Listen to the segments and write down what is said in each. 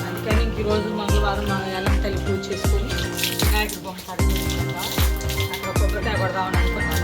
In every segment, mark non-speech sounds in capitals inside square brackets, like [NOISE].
అందుకని ఇంక ఈరోజు మంగళవారం మా తల్లి పూజ చేసుకొని వినాయకుడు బొమ్మ కడుగుతుందా అక్కడ కొబ్బరికాయ కొడదామని అనుకున్నాను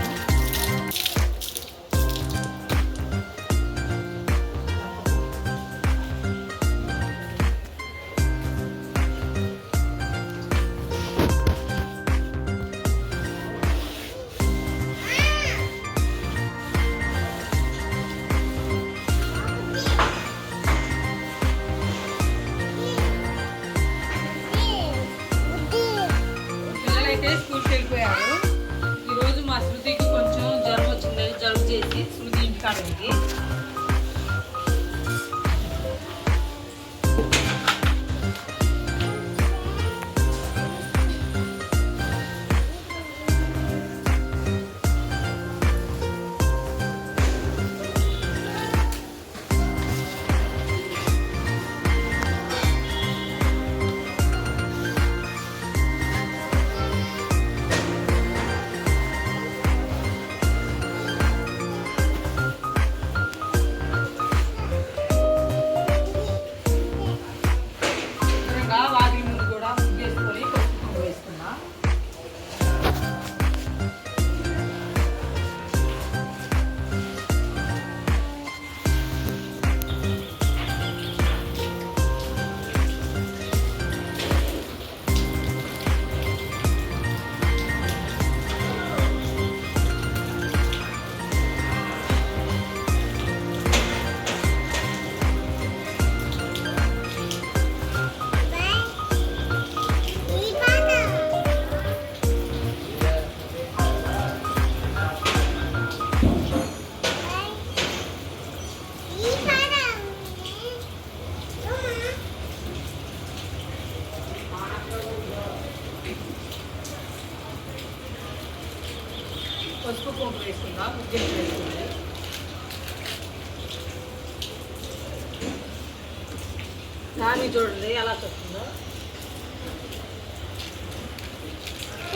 దాన్ని చూడండి ఎలా చూస్తుందో.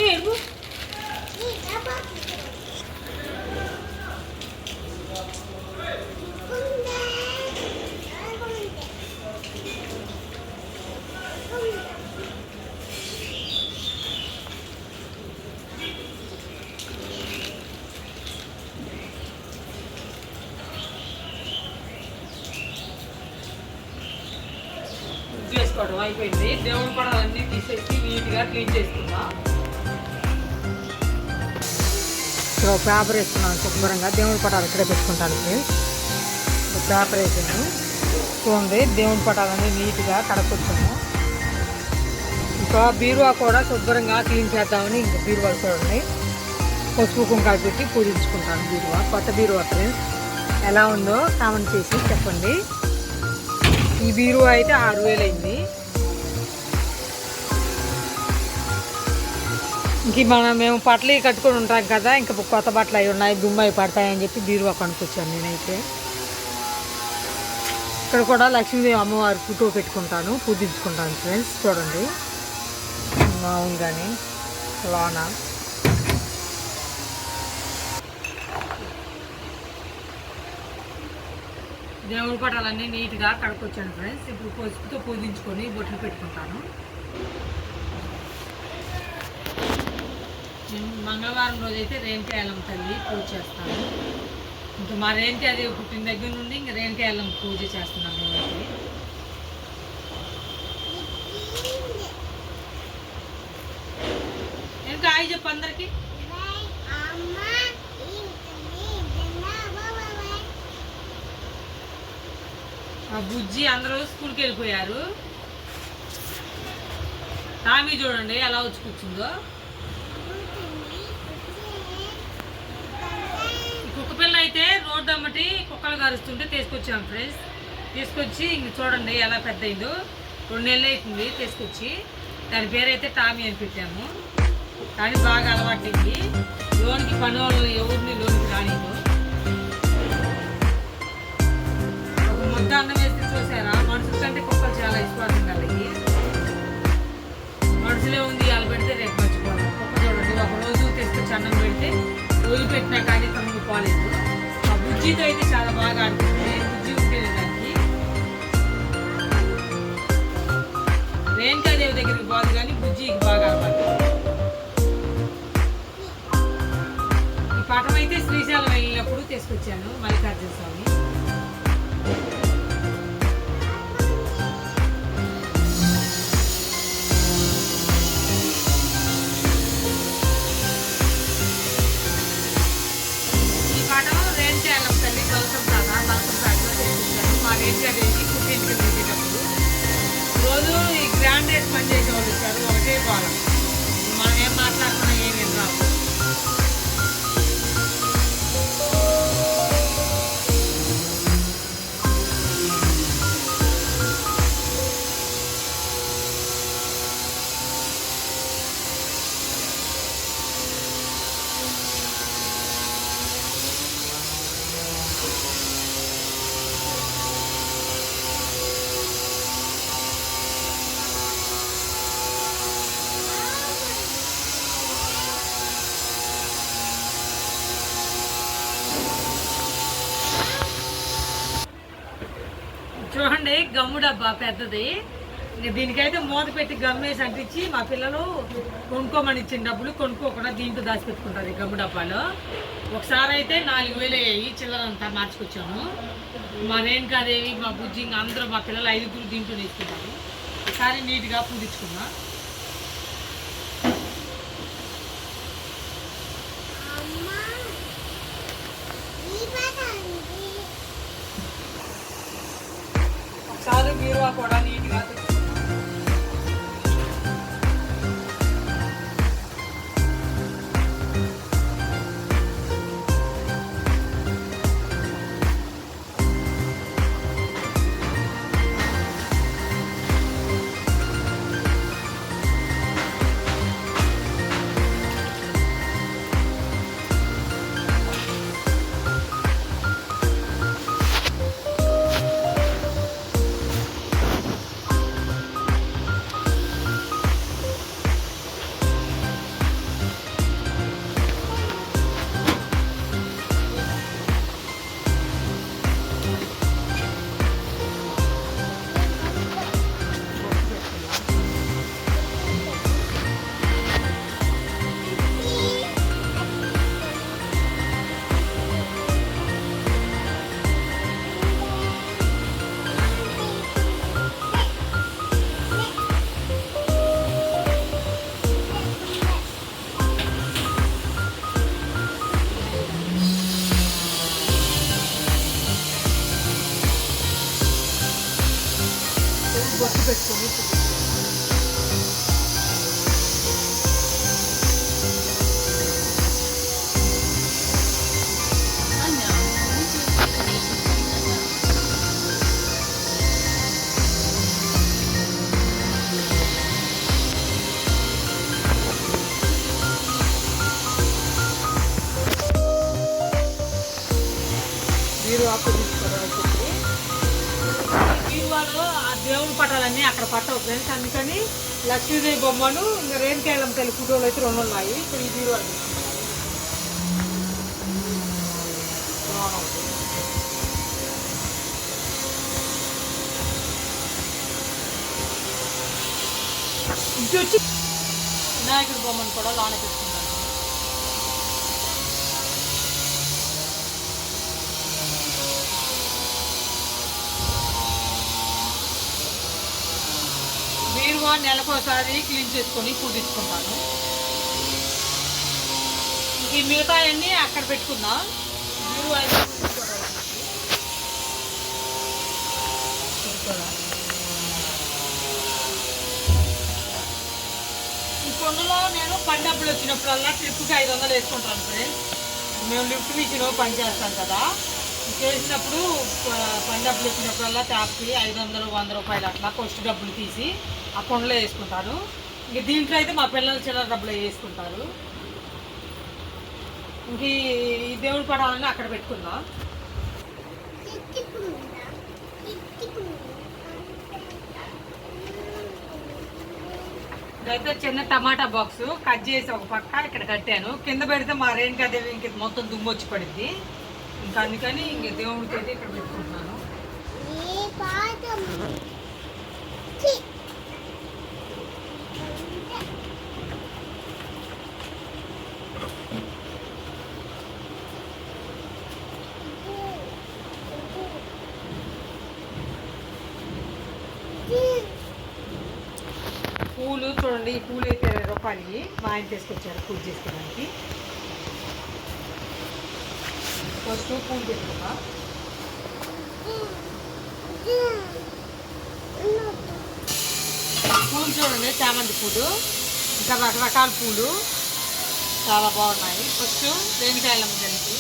ఏ పేపర్ వేసుకున్నాను శుభ్రంగా దేవుడి పటాలు ఇక్కడే పెట్టుకుంటాను ఫ్రెండ్స్ పేపర్ వేసాను. చూడండి దేవుడి పటాలన్నీ నీట్గా కడపొచ్చాము ఇంకా బీరువా కూడా శుభ్రంగా క్లీన్ చేద్దామని ఇంకా బీరువా చూడండి పసుపు కుంకాలు పెట్టి పూజించుకుంటాను బీరువా. కొత్త బీరువా ఫ్రెండ్స్ ఎలా ఉందో కామెంట్ చేసి చెప్పండి. ఈ బీరువా అయితే ఆరు వేలు అయింది. ఇంక మనం మేము బట్టలు కట్టుకొని ఉంటాం కదా ఇంకా కొత్త బట్టలు అవి ఉన్నాయి దుమ్ము అవి పడతాయని చెప్పి బీరువా కొనుక్కొచ్చాను నేనైతే. ఇక్కడ కూడా లక్ష్మీదేవి అమ్మవారి ఫోటో పెట్టుకుంటాను పూజించుకుంటాను ఫ్రెండ్స్ చూడండి. మామూలుగానే లోన. దేవుడి పటాలన్నీ నీట్గా కడుకొచ్చాను ఫ్రెండ్స్ ఇప్పుడు పసుపుతో పూజించుకొని బొట్లు పెట్టుకుంటాను. నేను మంగళవారం రోజు అయితే రేణుకాయలం తల్లి పూజ చేస్తాను ఇంకా మా రేణుకి అది పుట్టిన దగ్గర నుండి ఇంకా రేణుకాయలం పూజ చేస్తున్నాం మేమైతే. ఇంకా ఆయి చెప్పు అందరికి? ఆ బుజ్జి అందరూ స్కూల్కి వెళ్ళిపోయారు. టామీ చూడండి ఎలా వచ్చి కూర్చుందో. కుక్క పిల్ల అయితే రోడ్డు అమ్మటి కుక్కలు కరుస్తుంటే తీసుకొచ్చాం ఫ్రెండ్స్. తీసుకొచ్చి ఇంక చూడండి ఎలా పెద్ద అయిందో రెండు నెలలు అవుతుంది తీసుకొచ్చి. దాని పేరైతే టామీ అని పెట్టాము. కానీ బాగా అలవాటైంది. లోన్కి పని వాళ్ళు ఎవరిని లోన్కి రానిదో ఒక ముద్ద అన్నం వేస్తే చూసారా? మనుషుల కంటే కుక్కలు చాలా విశ్వాసం కలిగి మనుషులే ఉంది. అన్నం పెడితే రేపు రోజు కానీ తనకు పోలేదు. ఆ బుజ్జితో అయితే చాలా బాగా ఆడుతుంది బుజ్జి ఉంటేనే దానికి. రేణుకాదేవి దగ్గరికి పోదు కానీ బుజ్జికి బాగా ఆడుతుంది ఈ పటం అయితే శ్రీశైలం వెళ్ళినప్పుడు తీసుకొచ్చాను. మల్లికార్జున గమ్ము డబ్బా పెద్దది దీనికైతే మూత పెట్టి గమ్మేసి అంటించి మా పిల్లలు కొనుక్కోమని ఇచ్చిన డబ్బులు కొనుక్కోకుండా దీంట్లో దాచిపెట్టుకుంటారు ఈ గమ్ము డబ్బాలో ఒకసారి అయితే నాలుగు వేలు అయ్యాయి చిల్లరంతా మార్చుకొచ్చాను. మా రేణుకాదేవి మా బుజ్జి అందరూ మా పిల్లలు ఐదుగురు దీంట్లో తీసుకుంటారు. ఒకసారి నీట్గా పూజించుకున్నాను ఒకసారి మీరు కూడా నీట్గా tu vois tout basculer. పట్టవు ఫ్రెండ్స్. అందుకని లక్ష్మీదేవి బొమ్మను ఇంకా రేణుకాయలం తల్లి ఫోటోలు అయితే రెండు ఉన్నాయి. ఇప్పుడు ఈ బీరువా ఇది వచ్చి వినాయకుడి బొమ్మను కూడా లోన పెట్టుకుంటాను బీరువా నెలకోసారి క్లీన్ చేసుకొని పూజించుకుంటాను ఈ మిగతా అన్నీ అక్కడ పెట్టుకుందాం ఈ కొండలో నేను పని డబ్బులు వచ్చినప్పుడల్లా ట్రిప్కి ఐదు వందలు వేసుకుంటాను ఫ్రెండ్స్. మేము లిఫ్ట్ మిషన్ పని చేస్తాం కదా. చేసినప్పుడు పని డబ్బులు వచ్చినప్పుడల్లా ట్యాప్కి ఐదు వందలు వంద రూపాయలు అట్లా కొస్ట్ డబ్బులు తీసి ఆ కొండలో వేసుకుంటాను ఇంక దీంట్లో అయితే మా పిల్లలు చిల్లర డబ్బులు వేసుకుంటారు ఇంక ఈ- దేవుడు దేవుడి అక్కడ పెట్టుకుందాం. ఇదైతే చిన్న టమాటా బాక్స్ కట్ చేసి ఒక పక్క ఇక్కడ కట్టాను. కింద పెడితే మా రేణుకాదేవి ఇంక మొత్తం దుమ్ము వచ్చి పడింది ఇంకా అందుకని ఇంక దేవుడికి అయితే ఇక్కడ పెట్టుకుంటున్నాను. పూలు చూడండి ఈ పూలు అయితే ఇరవై రూపాయలు మా ఆయన తీసుకొచ్చారు పూజ చేసుకోవడానికి. ఫస్ట్ పూలు పెట్టుకున్నా పూలు చూడండి చామంతి పూలు. ఇంకా రకరకాల పూలు. చాలా బాగున్నాయి. ఫస్ట్ రేణికాయలమ్మ దానికి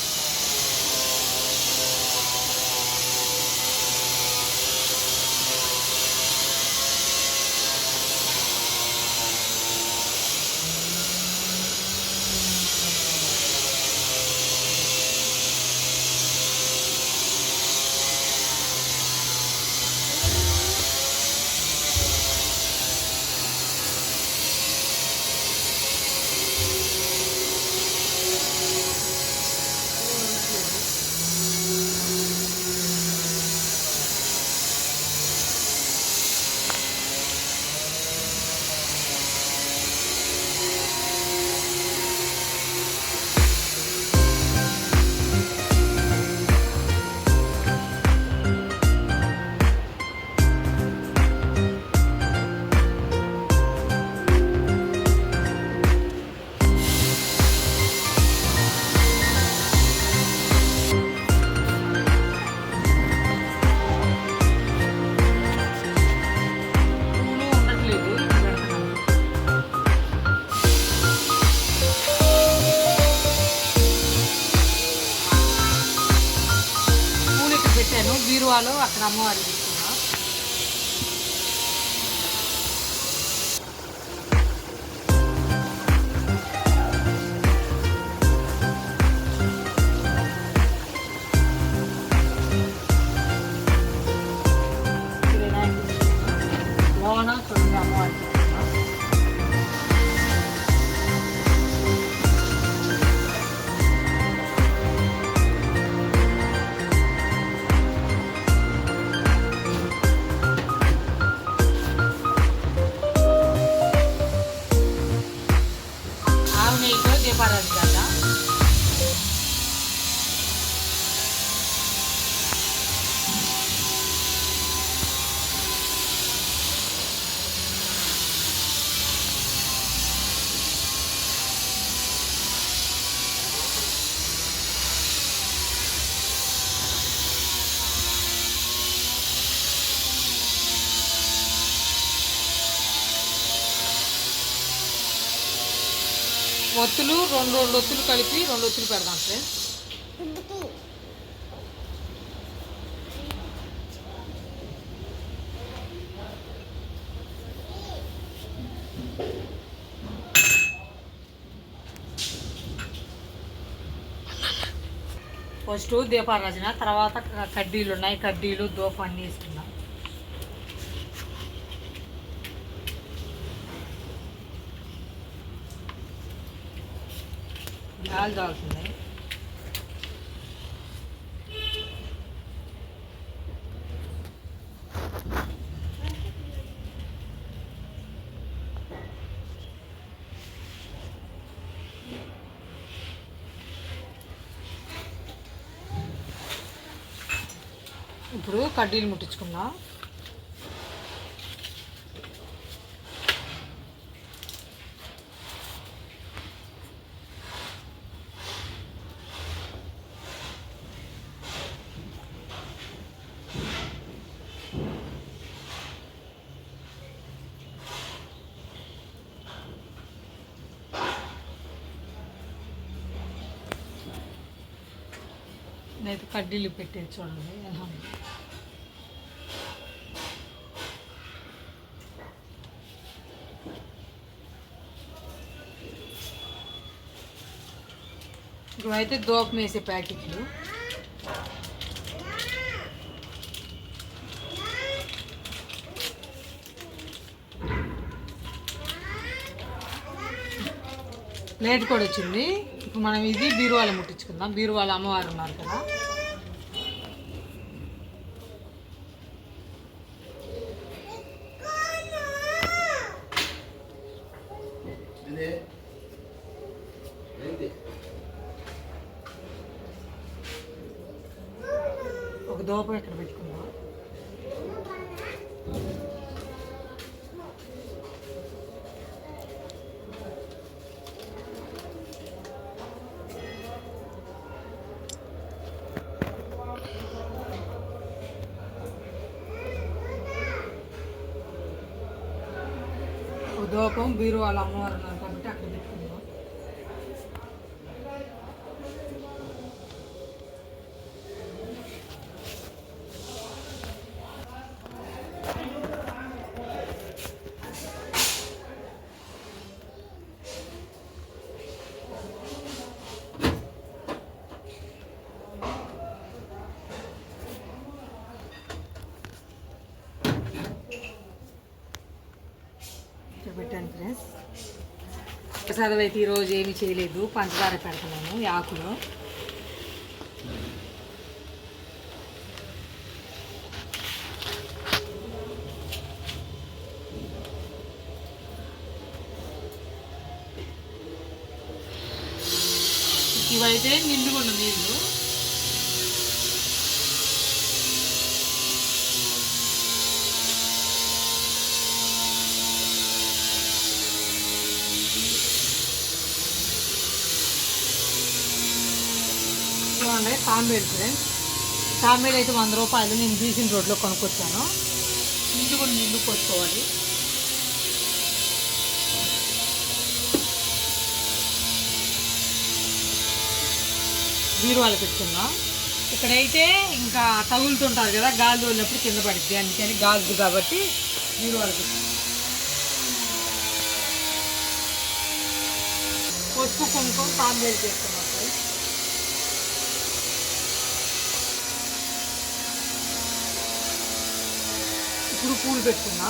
ఒత్తులు రెండు రెండు ఒత్తులు కలిపి రెండు ఒత్తులు పెడదాం ఫ్రెండ్స్ ఫస్ట్ దీపారాజన తర్వాత కడ్డీలు ఉన్నాయి. కడ్డీలు దూపం అన్నీ వేసుకున్నాం పాలు తాగుతుంది ఇప్పుడు కడ్డీలు ముట్టించుకుందాం నేనైతే కడ్డీలు పెట్టేది చూడండి ఎలా ఉంది. ఇవైతే దోపం వేసే ప్యాకెట్లు. ప్లేట్ కూడా వచ్చింది. ఇప్పుడు మనం ఇది బీరువాల ముట్టించుకుందాం. బీరువాల అమ్మవారు ఉన్నారు కదా. ఒక దోప ఇక్కడ పెట్టుకుందాం ఒక దూపం బీరు వాళ్ళ అమ్మవారు ఉన్నారు కాబట్టి అక్కడ పెట్టుకుందాం ఇక్కడ పెట్టాను ఫ్రెండ్స్ ప్రసాదం అయితే ఈరోజు ఏమి చేయలేదు. పంచదార పెడుతున్నాను ఆకులో. ఇవైతే నిండుకున్న నీళ్ళు. చూడండి తాంబేడు ఫ్రెండ్స్ తాంబేడు అయితే వంద రూపాయలు. నేను బీసిన రోడ్లో కొనుక్కొచ్చాను. నీళ్ళు కూడా నీళ్ళు పోసుకోవాలి. బీరువాలు పెట్టుకుందాం ఇక్కడైతే ఇంకా తగులుతుంటారు కదా గాలి తోలినప్పుడు కింద పడుద్ది. అందుకని గాజు కాబట్టి బీరువాలు పెట్టుకుందాం పసుపు కుంకుమ తాంబేలు చేస్తున్నాం ఫ్రెండ్స్ ఇప్పుడు పూలు పెట్టుకున్నా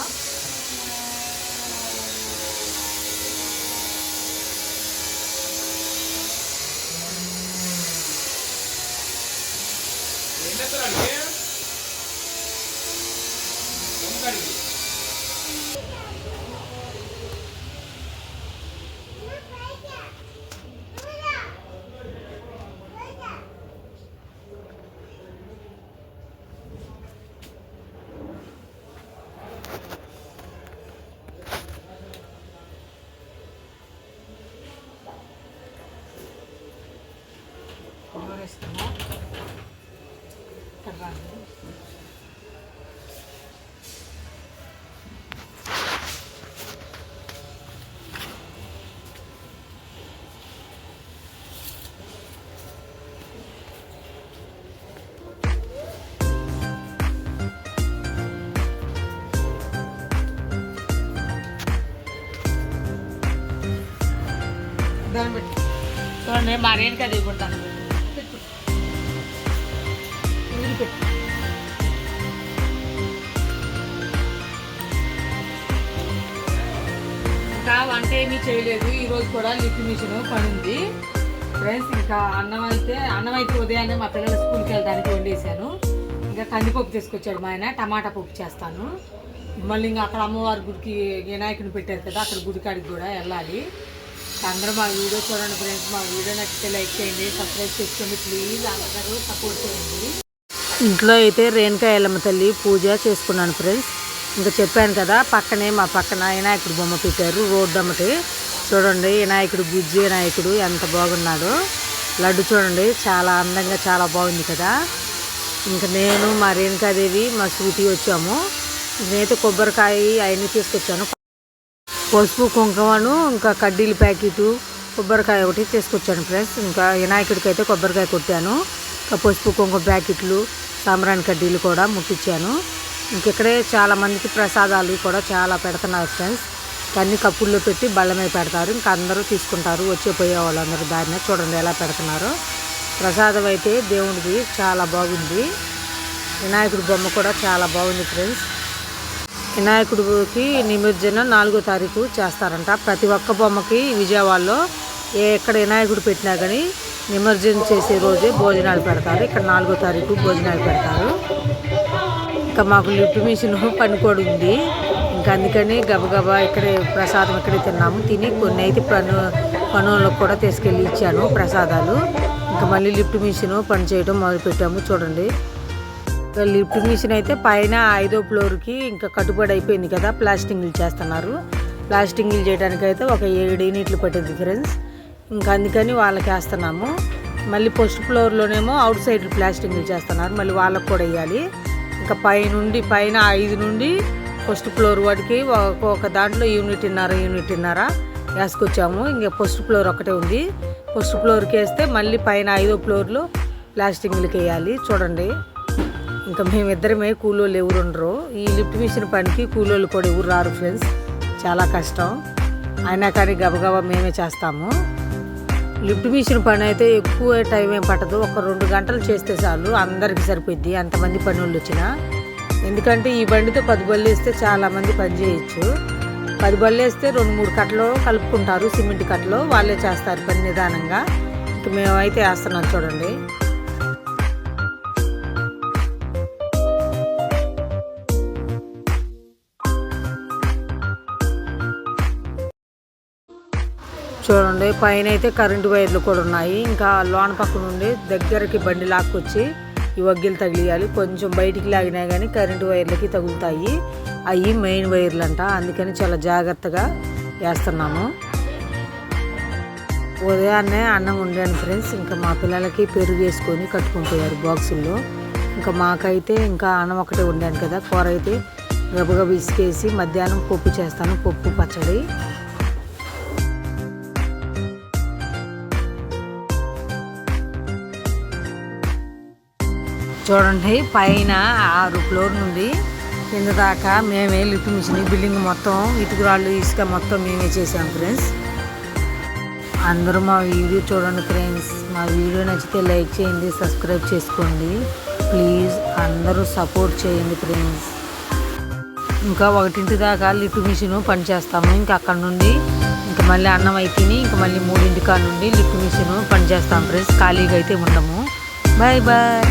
వేస్తున్నా నేను మా రేణుకా దిగుకుంటాను ఇంకా వంట ఏమీ చేయలేదు. ఈరోజు కూడా లిఫ్ట్ మిషన్ పని ఉంది ఫ్రెండ్స్ ఇంకా అన్నం అయితే అన్నం అయితే ఉదయాన్నే మా పిల్లలు స్కూల్కి వెళ్ళడానికి వండేసాను ఇంకా కందిపప్పు తీసుకొచ్చాడు మా ఆయన. టమాటా పప్పు చేస్తాను. మళ్ళీ ఇంకా అక్కడ అమ్మవారి గుడికి వినాయకుని పెట్టారు కదా అక్కడ గుడి కాడికి కూడా వెళ్ళాలి. అందరూ మా వీడియో చూడండి ఫ్రెండ్స్ మా వీడియో నచ్చితే లైక్ చేయండి సబ్స్క్రైబ్ చేసుకోండి ప్లీజ్ అందరూ సపోర్ట్ చేయండి. ఇంట్లో అయితే రేణుకా ఎల్లమ్మ తల్లి పూజ చేసుకున్నాను ఫ్రెండ్స్ ఇంకా చెప్పాను కదా పక్కనే మా పక్కన వినాయకుడు బొమ్మ పెట్టారు రోడ్డు అమ్మటి. చూడండి వినాయకుడు బుజ్జి వినాయకుడు ఎంత బాగున్నాడో. లడ్డు చూడండి చాలా అందంగా చాలా బాగుంది కదా. ఇంకా నేను మా రేణుకాదేవి మా స్వీటీ వచ్చాము. నేనైతే కొబ్బరికాయ అవన్నీ తీసుకొచ్చాను. పసుపు కుంకుమను ఇంకా కడ్డీల ప్యాకెట్ కొబ్బరికాయ ఒకటి తీసుకొచ్చాను ఫ్రెండ్స్. ఇంకా వినాయకుడికి అయితే కొబ్బరికాయ కొట్టాను. ఇంకా పసుపు కుంకుమ ప్యాకెట్లు సాంబ్రాణి కడ్డీలు కూడా ముట్టించాను ఇంకెక్కడే చాలా మందికి ప్రసాదాలు కూడా చాలా పెడుతున్నారు ఫ్రెండ్స్. అన్ని కప్పుల్లో పెట్టి బళ్ళ మీద పెడతారు. ఇంకా అందరూ తీసుకుంటారు. వచ్చే పోయే వాళ్ళందరూ దారినే చూడండి ఎలా పెడుతున్నారో. ప్రసాదం అయితే దేవుడిది చాలా బాగుంది. వినాయకుడి బొమ్మ కూడా చాలా బాగుంది ఫ్రెండ్స్. వినాయకుడికి నిమజ్జనం నాలుగో తారీఖు చేస్తారంట. ప్రతి ఒక్క బొమ్మకి విజయవాడలో ఏ ఎక్కడ వినాయకుడు పెట్టినా కానీ నిమజ్జనం చేసే రోజే భోజనాలు పెడతారు. ఇక్కడ నాలుగో తారీఖు భోజనాలు పెడతారు. ఇంకా మాకు లిఫ్ట్ మిషన్ [LAUGHS] పనికోడు ఉంది. ఇంకా అందుకని గబగబా ఇక్కడే ప్రసాదం ఇక్కడే తిన్నాము. తిని కొన్ని అయితే పను పనులకు కూడా తీసుకెళ్ళి ఇచ్చాను ప్రసాదాలు. ఇంకా మళ్ళీ లిఫ్ట్ మిషన్ పని చేయడం మొదలుపెట్టాము. చూడండి. లిఫ్ట్ మిషన్ అయితే పైన ఐదో ఫ్లోర్కి ఇంకా కట్టుబడి అయిపోయింది కదా ప్లాస్టింగ్లు చేస్తున్నారు. ప్లాస్టింగ్లు చేయడానికైతే అయితే ఒక ఏడు యూనిట్లు పట్టింది ఫ్రెండ్స్ ఇంకా అందుకని వాళ్ళకి వేస్తున్నాము. మళ్ళీ ఫస్ట్ ఫ్లోర్లోనేమో అవుట్ సైడ్ ప్లాస్టింగ్లు చేస్తున్నారు. మళ్ళీ వాళ్ళకి కూడా వేయాలి. ఇంకా పైనుండి పైన ఐదు నుండి ఫస్ట్ ఫ్లోర్ వాటికి ఒక్కొక్క ఒక దాంట్లో యూనిట్ ఇన్నర యూనిట్ ఇన్నర వేసుకొచ్చాము. ఇంకా ఫస్ట్ ఫ్లోర్ ఒకటే ఉంది. ఫస్ట్ ఫ్లోర్కి వేస్తే మళ్ళీ పైన ఐదో ఫ్లోర్లో ప్లాస్టింగ్లకి వేయాలి. చూడండి. ఇంకా మేమిద్దరమే కూలోళ్ళు ఎవరు ఉండరు. ఈ లిఫ్ట్ మిషన్ పనికి కూలోళ్ళు కూడా ఎవరు రారు ఫ్రెండ్స్. చాలా కష్టం. అయినా కానీ గబగబా మేమే చేస్తాము. లిఫ్ట్ మిషన్ పని అయితే ఎక్కువ టైం ఏం పట్టదు. ఒక రెండు గంటలు చేస్తే చాలు. అందరికి సరిపోద్ది అంతమంది పని వాళ్ళు వచ్చినా. ఎందుకంటే ఈ బండితో పది బళ్ళు వేస్తే చాలామంది పని చేయొచ్చు. పది బళ్ళు వేస్తే రెండు మూడు కట్టలు కలుపుకుంటారు. సిమెంట్ కట్టలు వాళ్ళే చేస్తారు పని నిదానంగా. ఇంక మేమైతే వేస్తున్నాం చూడండి. చూడండి పైన అయితే కరెంటు వైర్లు కూడా ఉన్నాయి. ఇంకా లోన పక్క నుండి దగ్గరికి బండి లాక్కొచ్చి ఈ వగ్గిలు తగిలియాలి. కొంచెం బయటికి లాగినా కానీ కరెంటు వైర్లకి తగులుతాయి. అవి మెయిన్ వైర్లు అంట అందుకని చాలా జాగ్రత్తగా వేస్తున్నాము. ఉదయాన్నే అన్నం వండాను ఫ్రెండ్స్ ఇంకా మా పిల్లలకి పెరుగు వేసుకొని కట్టుకొని పోయారు బాక్సుల్లో. ఇంకా మాకైతే ఇంకా అన్నం ఒకటే వండాను కదా. కూర అయితే గబగబ ఇసుకేసి మధ్యాహ్నం పప్పు చేస్తాను. పప్పు పచ్చడి. చూడండి పైన ఆరు ఫ్లోర్ నుండి కింద దాకా మేమే లిఫ్ట్ మిషన్ బిల్డింగ్ మొత్తం ఇటుకురాళ్ళు ఇసుక మొత్తం మేమే చేసాం ఫ్రెండ్స్. అందరూ మా వీడియో చూడండి ఫ్రెండ్స్. మా వీడియో నచ్చితే లైక్ చేయండి సబ్స్క్రైబ్ చేసుకోండి. ప్లీజ్ అందరూ సపోర్ట్ చేయండి ఫ్రెండ్స్. ఇంకా ఒకటింటి దాకా లిఫ్ట్ మిషన్ పనిచేస్తాము ఇంకా అక్కడ నుండి ఇంకా మళ్ళీ అన్నం అయితే ఇంకా మళ్ళీ మూడింటి కాడ నుండి లిఫ్ట్ మిషన్ పనిచేస్తాం ఫ్రెండ్స్. ఖాళీగా అయితే ఉండము. Bye bye.